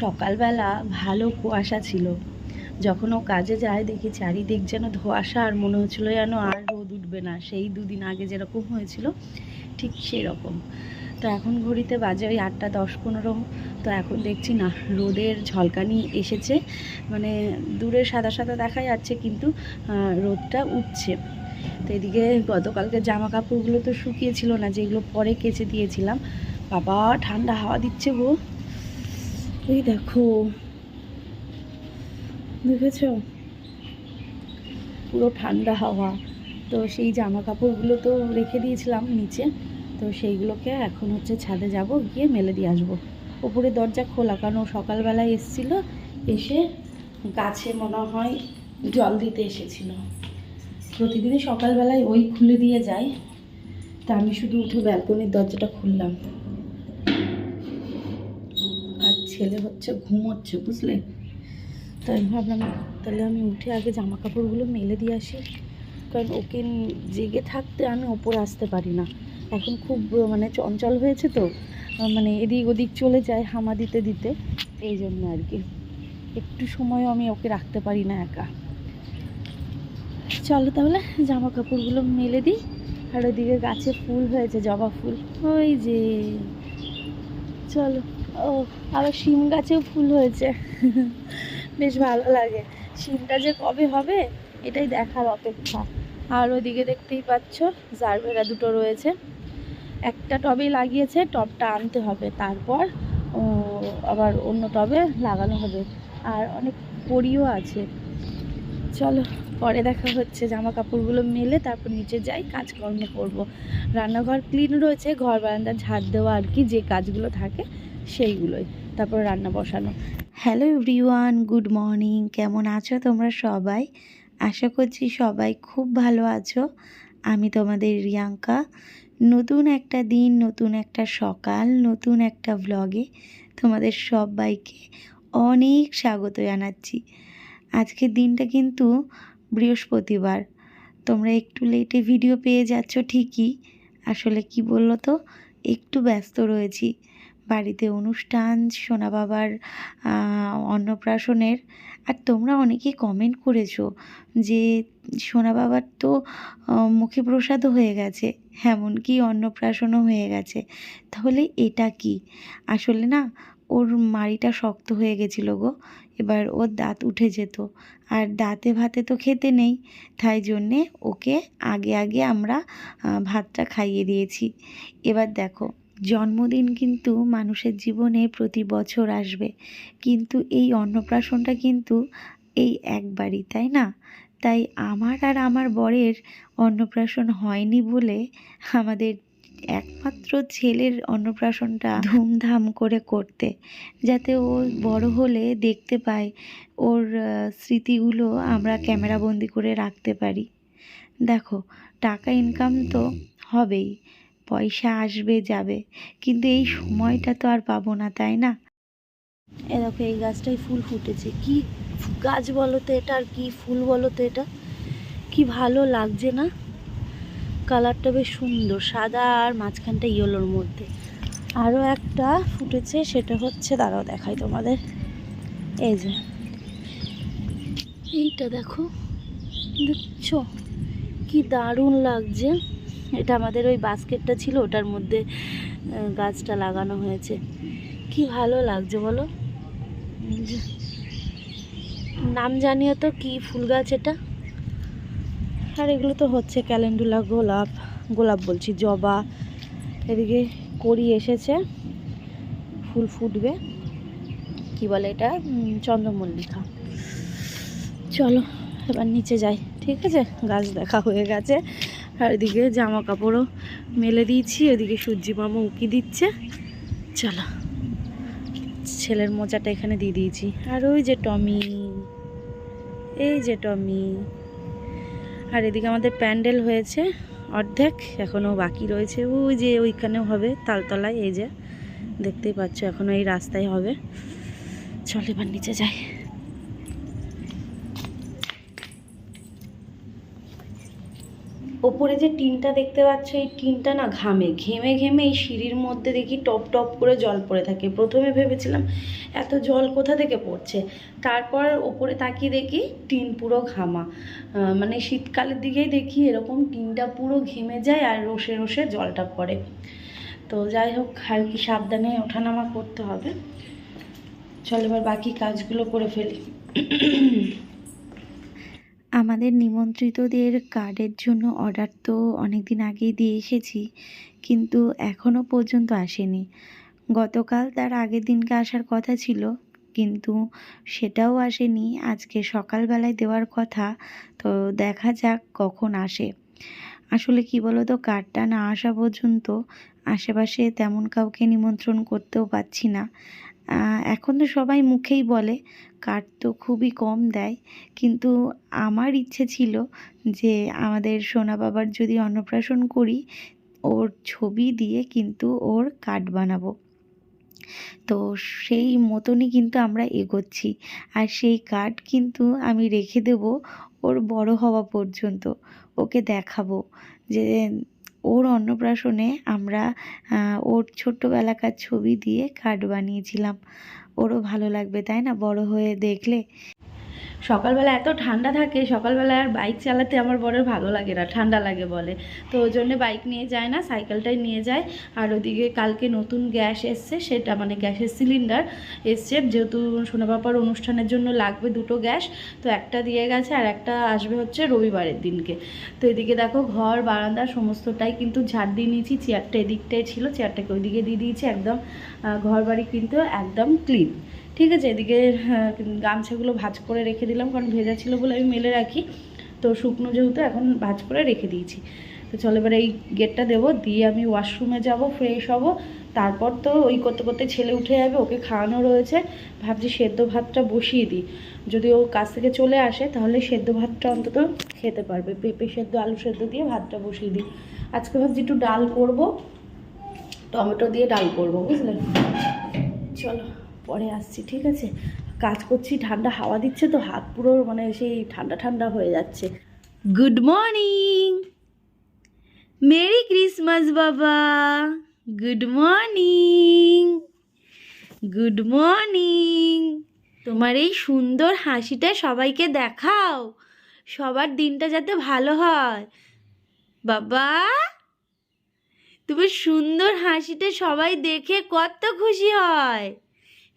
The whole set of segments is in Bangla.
সকালবেলা ভালো কুয়াশা ছিল। যখন ও কাজে যায়, দেখি চারিদিক যেন ধোঁয়াশা আর মনে হচ্ছিল যেন আর রোদ উঠবে না। সেই দুদিন আগে যেরকম হয়েছিল, ঠিক সেই রকম তো এখন ঘড়িতে বাজে ওই আটটা দশ পনেরো। তো এখন দেখছি, না, রোদের ঝলকানি এসেছে। মানে দূরে সাদা সাদা দেখা যাচ্ছে, কিন্তু রোদটা উঠছে। তো এদিকে গতকালকে জামা কাপড়গুলো তো শুকিয়েছিল না, যেগুলো পরে কেচে দিয়েছিলাম। বাবা, ঠান্ডা হাওয়া দিচ্ছে গো। এই দেখো। দেখেছ? পুরো ঠান্ডা হাওয়া। তো সেই জামা কাপড়গুলো তো রেখে দিয়েছিলাম নিচে। তো সেইগুলোকে এখন হচ্ছে ছাদে যাব, গিয়ে মেলে দিয়ে আসব। ওপরে দরজা খোলা, কারণ সকালবেলায় এসেছিল, এসে গাছে মনে হয় জল দিতে এসেছিল। প্রতিদিনই সকালবেলায় ওই খুলে দিয়ে যায়। তা আমি শুধু উঠে ব্যালকনির দরজাটা খুললাম। ছেলে হচ্ছে, ঘুমোচ্ছে, বুঝলে? তাই ভাবলাম, তাহলে আমি উঠে আগে জামা কাপড়গুলো মেলে দিয়ে আসি। কারণ ওকে জেগে থাকতে আমি ওপরে আসতে পারি না। এখন খুব মানে চঞ্চল হয়েছে তো। মানে এদিক ওদিক চলে যায় হামা দিতে দিতে। এই জন্য আর কি। একটু সময় আমি ওকে রাখতে পারি না একা। চলো তাহলে জামা কাপড়গুলো মেলে দিই। আর ওদিকে গাছে ফুল হয়েছে, জবা ফুল। ওই যে। চলো। ও, আবার শিম গাছেও ফুল হয়েছে। বেশ ভালো লাগে। শিমটা যে কবে হবে, এটাই দেখার অপেক্ষা। আর ওদিকে দেখতেই পাচ্ছ জারবেরা দুটো রয়েছে। একটা টবে লাগিয়েছে, টবটা আনতে হবে। তারপর আবার অন্য টবে লাগানো হবে। আর অনেক পরিও আছে। চলো, পরে দেখা হচ্ছে। জামা কাপড়গুলো মেলে তারপর নিচে যাই, কাজকর্ম করব। রান্নাঘর ক্লিন রয়েছে, ঘর বারান্দা ঝাড় দেওয়া আর কি, যে কাজগুলো থাকে সেইগুলোই। তারপর রান্না বসানো। হ্যালো এভরিওয়ান গুড মর্নিং কেমন আছো তোমরা সবাই? আশা করছি সবাই খুব ভালো আছো। আমি তোমাদের রিয়াঙ্কা। নতুন একটা দিন, নতুন একটা সকাল, নতুন একটা ভ্লগে তোমাদের সবাইকে অনেক স্বাগত জানাচ্ছি। আজকের দিনটা কিন্তু বৃহস্পতিবার। তোমরা একটু লেটে ভিডিও পেয়ে যাচ্ছ ঠিকই। আসলে কি বলল তো? একটু ব্যস্ত রয়েছি। বাড়িতে অনুষ্ঠান সোনা বাবার অন্নপ্রাশনের। আর তোমরা অনেকেই কমেন্ট করেছ যে সোনা বাবার তো মুখে প্রসাদও হয়ে গেছে, এমনকি অন্নপ্রাশনও হয়ে গেছে। তাহলে এটা কি? আসলে না, ওর মাড়িটা শক্ত হয়ে গেছিল গো, এবার ওর দাঁত উঠে যেত। আর দাঁতে ভাতে তো খেতে নেই, তাই জন্যে ওকে আগে আগে আমরা ভাতটা খাইয়ে দিয়েছি। এবার দেখো জন্মদিন কিন্তু মানুষের জীবনে প্রতি বছর আসবে। কিন্তু এই অন্নপ্রাশনটা কিন্তু এই একবারই, তাই না? তাই আমার আর আমার বরের অন্নপ্রাশন হয়নি বলে আমাদের একমাত্র ছেলের অন্নপ্রাশনটা ধুমধাম করে করতে, যাতে ও বড় হলে দেখতে পায় ওর স্মৃতিগুলো আমরা ক্যামেরাবন্দি করে রাখতে পারি। দেখো, টাকা ইনকাম তো হবেই। পয়সা আসবে, যাবে। কিন্তু এই সময়টা তো আর পাবো না, তাই না? এ দেখো, এই গাছটায় ফুল ফুটেছে। কি গাছ বলো তো এটা, আর কি ফুল বলো তো এটা? কি ভালো লাগছে না? কালারটা বেশ সুন্দর, সাদা আর মাঝখানটা ইয়েলোর মধ্যে। আরও একটা ফুটেছে, সেটা হচ্ছে, দাঁড়াও দেখাই তোমাদের। এই যে। এইটা দেখো। দেখছ কি দারুণ লাগছে। এটা আমাদের ওই বাস্কেটটা ছিল, ওটার মধ্যে গাছটা লাগানো হয়েছে। কি ভালো লাগছে বলো? নাম জানিও তো, কি ফুল গাছ এটা? আর এগুলো তো হচ্ছে ক্যালেন্ডুলা, গোলাপ গোলাপ বলছি, জবা, এদিকে করি এসেছে, ফুল ফুটবে। কি বলে এটা? চন্দ্রমল্লিকা। চলো, এবার নিচে যাই, ঠিক আছে? গাছ দেখা হয়ে গেছে। আর এদিকে জামা কাপড়ও মেলে দিয়েছি, এদিকে সূর্যি মামা উকি দিচ্ছে। চলো, ছেলের মোজাটা এখানে দিয়ে দিয়েছি। আর ওই যে টমি, এই যে টমি। আর এদিকে আমাদের প্যান্ডেল হয়েছে অর্ধেক, এখনও বাকি রয়েছে। ওই যে ওইখানেও হবে, তালতলায়, এই যে দেখতেই পাচ্ছ, এখনও এই রাস্তায় হবে। চল, এবার নিচে যাই। ওপরে যে টিনটা দেখতে পাচ্ছ, এই টিনটা না ঘামে, ঘেমে ঘেমে এই সিঁড়ির মধ্যে দেখি টপ টপ করে জল পড়ে থাকে। প্রথমে ভেবেছিলাম এত জল কোথা থেকে পড়ছে? তারপর ওপরে তাকিয়ে দেখি টিন পুরো ঘামা। মানে শীতকালের দিকেই দেখি এরকম টিনটা পুরো ঘেমে যায় আর রসে রসে জলটা পড়ে। তো যাই হোক, আর কি সাবধানে ওঠানামা করতে হবে। চল এবার বাকি কাজগুলো করে ফেলি। আমাদের নিমন্ত্রিতদের কার্ডের জন্য অর্ডার তো অনেক দিন আগেই দিয়ে এসেছি, কিন্তু এখনও পর্যন্ত আসেনি। গতকাল তার আগের দিনকে আসার কথা ছিল, কিন্তু সেটাও আসেনি। আজকে সকালবেলায় দেওয়ার কথা, তো দেখা যাক কখন আসে। আসলে কি বলো তো কার্ডটা না আসা পর্যন্ত আশেপাশে তেমন কাউকে নিমন্ত্রণ করতেও পারছি না। এখন তো সবাই মুখেই বলে কার্ড তো খুবই কম দেয়। কিন্তু আমার ইচ্ছে ছিল যে আমাদের সোনা বাবার যদি অন্নপ্রাশন করি, ওর ছবি দিয়ে কিন্তু ওর কার্ড বানাবো। তো সেই মতনই কিন্তু আমরা এগোচ্ছি। আর সেই কার্ড কিন্তু আমি রেখে দেব ওর বড় হওয়া পর্যন্ত। ওকে দেখাবো যে ওর অন্নপ্রাশনে আমরা ওর ছোট্টবেলাকার ছবি দিয়ে কার্ড বানিয়েছিলাম। ওরও ভালো লাগবে, তাই না? বড় হয়ে দেখলে। সকালবেলা এত ঠান্ডা থাকে, সকালবেলা আর বাইক চালাতে আমার বড় ভালো লাগে না, ঠান্ডা লাগে বলে। তো ওই জন্য বাইক নিয়ে যায় না, সাইকেলটাই নিয়ে যায়। আর ওদিকে কালকে নতুন গ্যাস এসছে, সেটা মানে গ্যাসের সিলিন্ডার এসছে। যেহেতু সোনা বাবার অনুষ্ঠানের জন্য লাগবে দুটো গ্যাস, তো একটা দিয়ে গেছে আর একটা আসবে হচ্ছে রবিবারের দিনকে। তো এদিকে দেখো ঘর, বারান্দা সমস্তটাই কিন্তু ঝাড় দিয়ে নিয়েছি, চেয়ারটা এদিকটাই ছিল, চেয়ারটাকে ওইদিকে দিয়ে দিয়েছি, একদম ঘর বাড়ি কিন্তু একদম ক্লিন ঠিক আছে এদিকে হ্যাঁ, গামছাগুলো ভাজ করে রেখে দিলাম কারণ ভেজা ছিল বলে আমি মেলে রাখি। তো শুকনো যেহেতু এখন ভাজ করে রেখে দিয়েছি। তো চলো এবার এই গেটটা দেবো দিয়ে আমি ওয়াশরুমে যাব ফ্রেশ হব। তারপর তো ওই করতে করতে ছেলে উঠে যাবে ওকে খাওয়ানো রয়েছে। ভাবছি সেদ্ধ ভাতটা বসিয়ে দিই। যদি ও কাছ থেকে চলে আসে তাহলে সেদ্ধ ভাতটা অন্তত খেতে পারবে। পেঁপে সেদ্ধ আলু সেদ্ধ দিয়ে ভাতটা বসিয়ে দিই। আজকে ভাবছি একটু ডাল করব টমেটো দিয়ে ডাল করব বুঝলেন চলো। পরে আসছি, ঠিক আছে? কাজ করছি, ঠান্ডা হাওয়া দিচ্ছে তো, হাত পুরো মানে সেই ঠান্ডা ঠান্ডা হয়ে যাচ্ছে। গুড মর্নিং মেরি ক্রিসমাস বাবা! গুড মর্নিং গুড মর্নিং তোমার এই সুন্দর হাসিটা সবাইকে দেখাও। সবার দিনটা যাতে ভালো হয়। বাবা! তোমার সুন্দর হাসিটা সবাই দেখে কত খুশি হয়।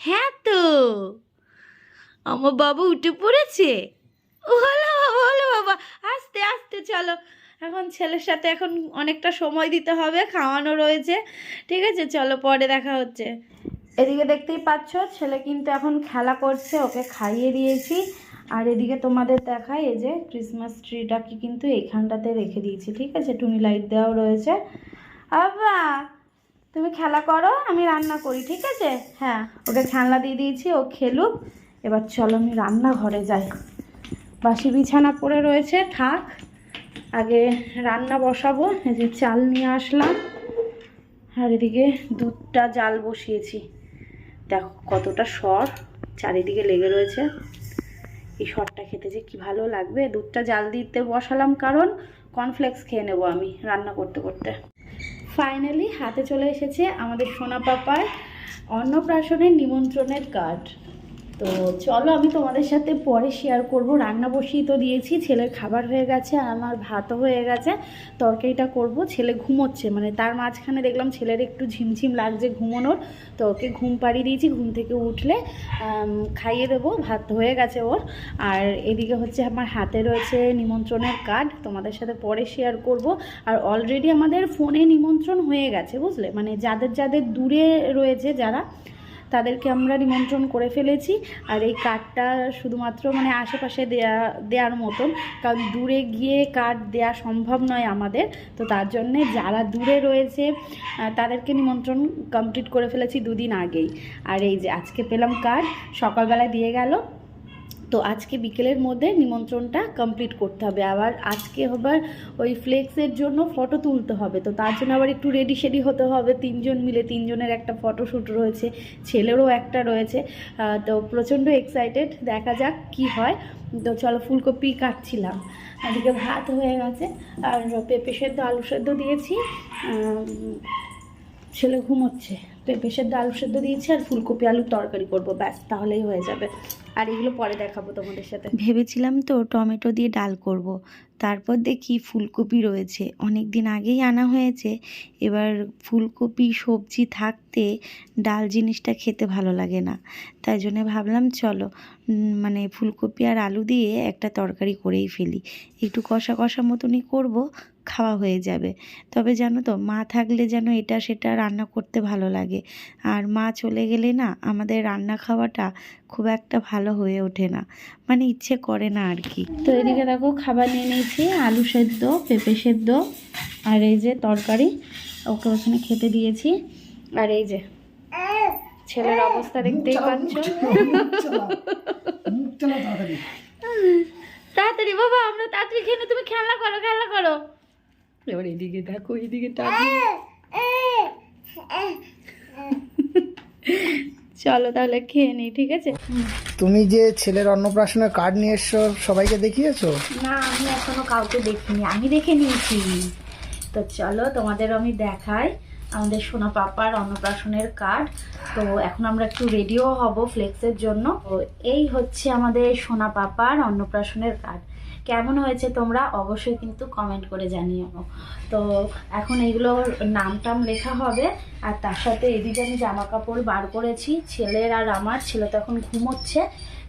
হ্যাঁ তো। আমার বাবা উঠে পড়েছে। হলো হলো বাবা, আস্তে আস্তে চলো। এখন ছেলের সাথে এখন অনেকটা সময় দিতে হবে, খাওয়ানো রয়েছে। ঠিক আছে, চলো পরে দেখা হচ্ছে। এদিকে দেখতেই পাচ্ছ, ছেলে কিন্তু এখন খেলা করছে, ওকে খাইয়ে দিয়েছি। আর এদিকে তোমাদের দেখাই, এই যে ক্রিসমাস ট্রিটাকে কিন্তু এইখানটাতে রেখে দিয়েছি। ঠিক আছে, টুনি লাইট দেওয়াও রয়েছে। আবা তুমি খেলা করো, আমি রান্না করি, ঠিক আছে? হ্যাঁ ওকে খেলনা দিয়ে দিয়েছি, ও খেলুক। এবার চলো আমি রান্নাঘরে যাই। বাসি বিছানা পড়ে রয়েছে, থাক। আগে রান্না বসাবো, এই যে চাল নিয়ে আসলাম। আর এদিকে দুধটা জাল বসিয়েছি। দেখো কতটা সর, চারিদিকে লেগে রয়েছে। এই সরটা খেতে যে কি ভালো লাগবে। দুধটা জাল দিতে বসালাম, কারণ কর্নফ্লেক্স খেয়ে নেব আমি রান্না করতে করতে। ফাইনালি হাতে চলে এসেছে আমাদের সোনা পাপার অন্নপ্রাশনের নিমন্ত্রণের কার্ড তো চলো আমি তোমাদের সাথে পরে শেয়ার করব। রান্না বসিয়ে তো দিয়েছি, ছেলের খাবার হয়ে গেছে আর আমার ভাতও হয়ে গেছে, তরকারিটা করব। ছেলে ঘুমোচ্ছে মানে তার মাঝখানে দেখলাম ছেলের একটু ঝিমঝিম লাগছে ঘুমোনোর, তো ওকে ঘুম পাড়িয়ে দিয়েছি, ঘুম থেকে উঠলে খাইয়ে দেবো, ভাত হয়ে গেছে ওর। আর এদিকে হচ্ছে আমার হাতে রয়েছে নিমন্ত্রণের কার্ড তোমাদের সাথে পরে শেয়ার করব। আর অলরেডি আমাদের ফোনে নিমন্ত্রণ হয়ে গেছে, বুঝলে? মানে যাদের যাদের দূরে রয়েছে যারা তাদেরকে আমরা নিমন্ত্রণ করে ফেলেছি। আর এই কার্ডটা শুধুমাত্র মানে আশেপাশে দেয়া দেওয়ার মতন। কারণ দূরে গিয়ে কার্ড দেওয়া সম্ভব নয় আমাদের। তো তার জন্যে যারা দূরে রয়েছে তাদেরকে নিমন্ত্রণ কমপ্লিট করে ফেলেছি দুদিন আগেই। আর এই যে আজকে পেলাম কার্ড সকালবেলা দিয়ে গেল। তো আজকে বিকেলের মধ্যে নিমন্ত্রণটা কমপ্লিট করতে হবে। আবার আজকে আবার ওই ফ্লেক্সের জন্য ফটো তুলতে হবে। তো তার জন্য আবার একটু রেডি শেডি হতে হবে। তিনজন মিলে তিনজনের একটা ফটোশ্যুট রয়েছে, ছেলেরও একটা রয়েছে। তো প্রচণ্ড এক্সাইটেড দেখা যাক কি হয়। তো চলো ফুলকপি কাটছিলাম। এদিকে ভাত হয়ে গেছে। আর পেঁপে সেদ্ধ, আলু সেদ্ধ দিয়েছি। ছেলে ঘুমোচ্ছে। পেঁপে সেদ্ধ আলু সেদ্ধ দিয়েছি আর ফুলকপি, আলুর তরকারি করব, ব্যাস, তাহলেই হয়ে যাবে। আর এগুলো পরে দেখাবো তোমাদের সাথে। ভেবেছিলাম তো টমেটো দিয়ে ডাল করব। তারপর দেখি ফুলকপি রয়েছে। অনেক দিন আগেই আনা হয়েছে। এবার ফুলকপি, সবজি থাকতে ডাল জিনিসটা খেতে ভালো লাগে না। তাই জন্য ভাবলাম, চলো মানে ফুলকপি আর আলু দিয়ে একটা তরকারি করেই ফেলি। একটু কষা কষা মতনই করব। খাওয়া হয়ে যাবে। তবে জানো তো মা থাকলে যেন এটা সেটা রান্না করতে ভালো লাগে। আর মা চলে গেলে না আমাদের রান্না খাওয়াটা খুব একটা ভালো হয়ে ওঠে না। মানে ইচ্ছে করে না আর কি। তো এদিকে দেখো খাবার নিয়ে নিয়েছি আলু সেদ্ধ পেঁপে সেদ্ধ আর এই যে তরকারি ওকে ওখানে খেতে দিয়েছি। আর এই যে ছেলের অবস্থা দেখতেই পাচ্ছ। তাড়াতাড়ি। বাবা আমরা তাড়াতাড়ি খেয়ে তুমি খেলা করো খেলা করো। এবার এদিকে দেখো এদিকে তাকিয়ে চলো তাহলে খেয়ে নিই ঠিক আছে? তুমি যে ছেলের অন্নপ্রাশনের কার্ড নিয়ে এসছো সবাইকে দেখিয়েছো? না আমি এখনও কাউকে দেখিনি আমি দেখে নিয়েছি। তো চলো তোমাদের আমি দেখাই আমাদের সোনা পাপার অন্নপ্রাশনের কার্ড। তো এখন আমরা একটু রেডিও হব ফ্লেক্সের জন্য। তো এই হচ্ছে আমাদের সোনা পাপার অন্নপ্রাশনের কার্ড। কেমন হয়েছে তোমরা অবশ্যই কিন্তু কমেন্ট করে জানিও। তো এখন এইগুলোর নাম টাম লেখা হবে, আর তার সাথে এদিকে আমি জামা কাপড় বার করেছি, ছেলের আর আমার, ছেলে তো এখন ঘুমোচ্ছে।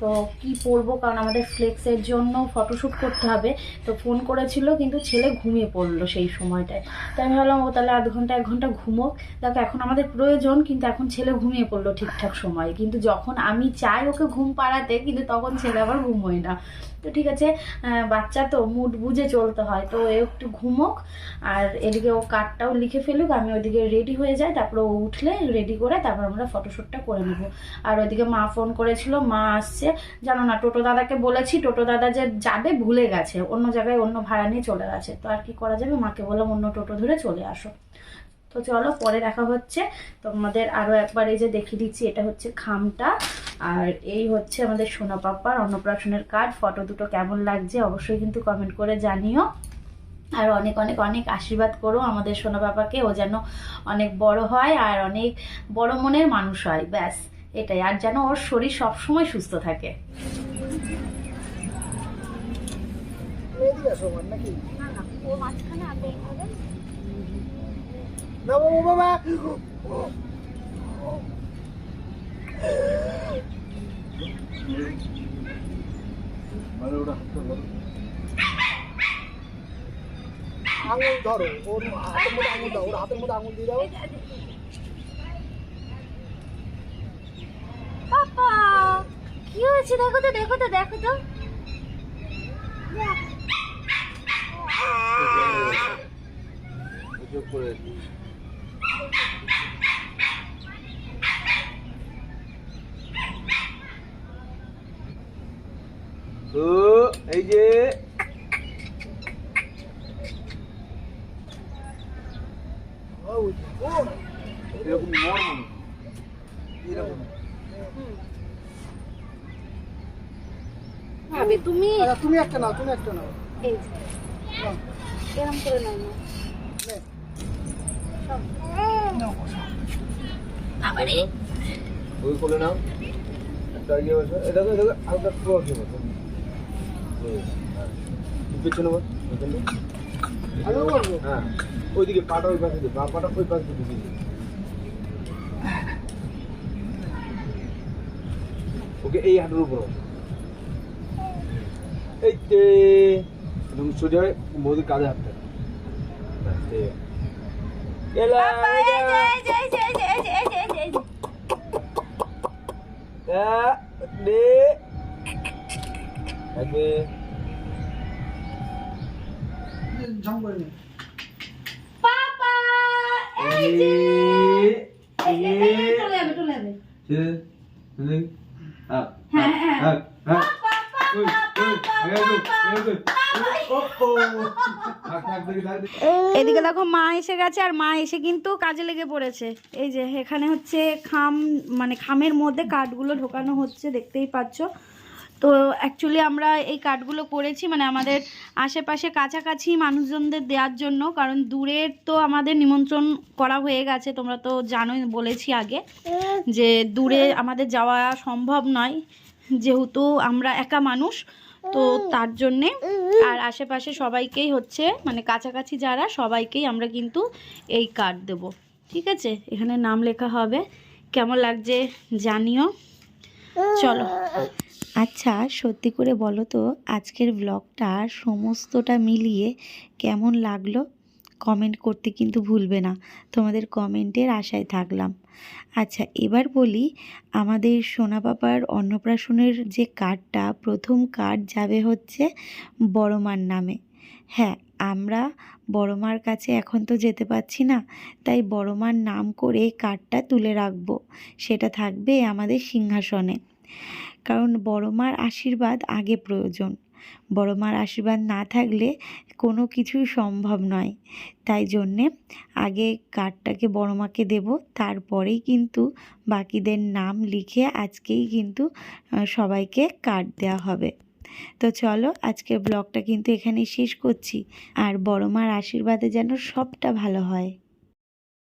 তো কি পরবো, কারণ আমাদের ফ্লেক্সের জন্য ফটোশ্যুট করতে হবে। তো ফোন করেছিল, কিন্তু ছেলে ঘুমিয়ে পড়ল সেই সময়টায়। তো আমি ভাবলাম, ও তাহলে আধ ঘণ্টা, এক ঘণ্টা ঘুমোক। দেখো, এখন আমাদের প্রয়োজন, কিন্তু এখন ছেলে ঘুমিয়ে পড়ল ঠিকঠাক সময়। কিন্তু যখন আমি চাই ওকে ঘুম পাড়াতে, কিন্তু তখন ছেলে আবার ঘুমোয় না। তো ঠিক আছে বাচ্চা তো মুড বুঝে চলতে হয়, তো এ একটু ঘুমোক, আর এদিকে ও কার্ডটাও লিখে ফেলুক, আমি ওইদিকে রেডি হয়ে যাই, তারপর ও উঠলে রেডি করে তারপর আমরা ফটোশ্যুটটা করে নেব। আর ওইদিকে মা ফোন করেছিল, মা আসছে, জানো না, টোটো দাদাকে বলেছি, টোটো দাদা যে যাবে ভুলে গেছে, অন্য জায়গায় অন্য ভাড়া নিয়ে চলে গেছে, তো আর কি করা যাবে? মাকে বললাম, অন্য টোটো ধরে চলে আসো। তো চলো পরে দেখা হচ্ছে। তোমাদের আরও একবার এই যে দেখিয়ে দিচ্ছি এটা হচ্ছে খামটা। আর এই হচ্ছে আমাদের সোনা পাপ্পার অন্নপ্রাশনের কার্ড। ফটো দুটো কেমন লাগছে অবশ্যই কিন্তু কমেন্ট করে জানিও। আর অনেক অনেক অনেক আশীর্বাদ করো আমাদের সোনা বাবাকে ও যেন অনেক বড় হয় আর অনেক বড় মনের মানুষ হয়। ব্যাস এটাই। আর যেন ওর শরীর সবসময় সুস্থ থাকে। না বাবু আঙুল ধরো ওর হাতের মধ্যে আঙুল দাও ওর হাতের মধ্যে আঙুল দিয়ে দাও পাপা কি হয়েছে দেখো তো দেখো তো দেখো তো তো এই যে এরকম নরম এরকম। ভাবে তুমি? আচ্ছা, তুমি একটা নাও তুমি একটা নাও। এই করে নাও না। নে। নাও, ওই ইয়ে এটা তো এটা আলাদা ক্রস হবে পিছনে হ্যাঁ ওইদিকে পাটা ওই পাশে বা পাটা ওই পাশে দিয়ে ওকে এই হাঁটুর উপর এই যে তুমি সোজা হয়ে মোদির কাঁধে। ব্যাস, এলা, এদিকে দেখো মা এসে গেছে আর মা এসে কিন্তু কাজে লেগে পড়েছে। এই যে এখানে হচ্ছে খাম মানে খামের মধ্যে কাঠগুলো ঢোকানো হচ্ছে দেখতেই পাচ্ছ। তো অ্যাকচুয়ালি আমরা এই কার্ডগুলো করেছি মানে আমাদের আশেপাশে কাছাকাছি মানুষজনদের দেওয়ার জন্য, কারণ দূরের তো আমাদের নিমন্ত্রণ করা হয়ে গেছে, তোমরা তো জানোই, বলেছি আগে, যে দূরে আমাদের যাওয়া সম্ভব নয়, যেহেতু আমরা একা মানুষ, তো তার জন্যে আর আশেপাশে সবাইকেই হচ্ছে মানে কাছাকাছি যারা, সবাইকেই আমরা কিন্তু এই কার্ড দেব, ঠিক আছে? এখানে নাম লেখা হবে, কেমন লাগছে জানিও? চলো। আচ্ছা সত্যি করে বলো তো, আজকের ব্লগটা সমস্তটা মিলিয়ে কেমন লাগল? কমেন্ট করতে কিন্তু ভুলবে না। তোমাদের কমেন্টের আশায় থাকলাম। আচ্ছা এবার বলি, আমাদের সোনা পাপার অন্নপ্রাশনের যে কার্ডটা প্রথম কার্ড যাবে হচ্ছে বড়মার নামে। হ্যাঁ আমরা বড় মার কাছে এখন তো যেতে পারছি না, তাই বড় মার নাম করে কার্ডটা তুলে রাখব। সেটা থাকবে আমাদের সিংহাসনে। কারণ বড় মার আশীর্বাদ আগে প্রয়োজন। বড় মার আশীর্বাদ না থাকলে কোনো কিছুই সম্ভব নয়। তাই জন্যে আগে কার্ডটাকে বড় মাকে দেব, তারপরেই কিন্তু বাকিদের নাম লিখে আজকেই কিন্তু সবাইকে কার্ড দেওয়া হবে। তো চলো আজকের ব্লগটা কিন্তু এখানেই শেষ করছি। আর বড় মার আশীর্বাদে যেন সবটা ভালো হয়।